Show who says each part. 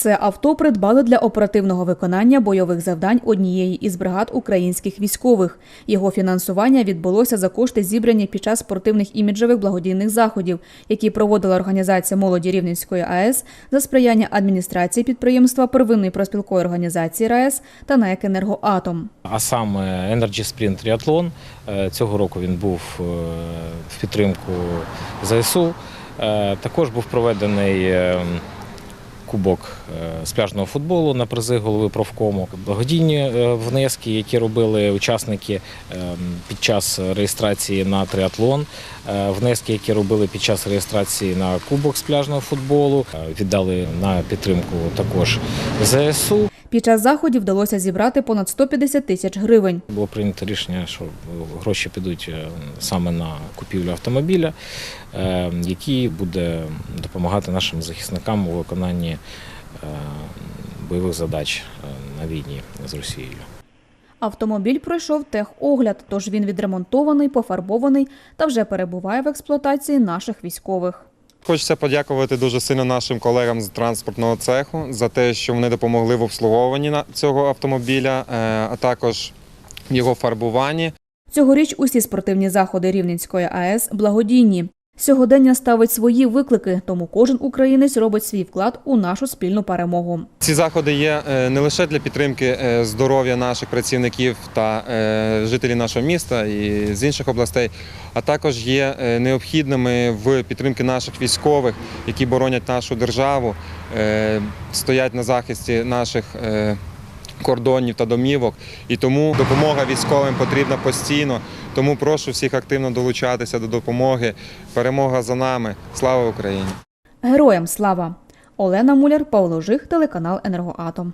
Speaker 1: Це авто придбали для оперативного виконання бойових завдань однієї із бригад українських військових. Його фінансування відбулося за кошти, зібрані під час спортивних іміджевих благодійних заходів, які проводила організація молоді Рівненської АЕС за сприяння адміністрації підприємства первинної проспілкової організації РаЕС та НАЕК «Енергоатом».
Speaker 2: А саме Energy Sprint Triathlon. Е, Цього року він був е, в підтримку ЗСУ. Е, Також був проведений е, кубок спляжного з пляжного футболу на призи голови профкому. Благодійні е, внески, які робили учасники е, під час реєстрації на триатлон, е, внески, які робили під час реєстрації на кубок з пляжного футболу, е, віддали на підтримку також ЗСУ.
Speaker 1: Під час заходів вдалося зібрати понад 150 тисяч гривень.
Speaker 2: Було прийнято рішення, що гроші підуть е, саме на купівлю автомобіля, е, який буде допомагати нашим захисникам у виконанні е, бойових задач на війні з Росією.
Speaker 1: Автомобіль пройшов техогляд, тож він відремонтований, пофарбований та вже перебуває в експлуатації наших військових.
Speaker 3: Хочеться подякувати дуже сильно нашим колегам з транспортного цеху за те, що вони допомогли в обслуговуванні цього автомобіля, е, а також його фарбуванні.
Speaker 1: Цьогоріч усі спортивні заходи Рівненської АЕС благодійні. Сьогодення ставить свої виклики, тому кожен українець робить свій вклад у нашу спільну перемогу.
Speaker 3: Ці заходи є е, не лише для підтримки е, здоров'я наших працівників та е, жителів нашого міста і з інших областей, а також є необхідними в підтримки наших військових, які боронять нашу державу, стоять на захисті наших. Кордонів та домівок, і тому допомога військовим потрібна постійно. Тому прошу всіх активно долучатися до допомоги. Перемога за нами. Слава Україні!
Speaker 1: Героям слава! Олена Муляр, Павло Жих, телеканал Енергоатом.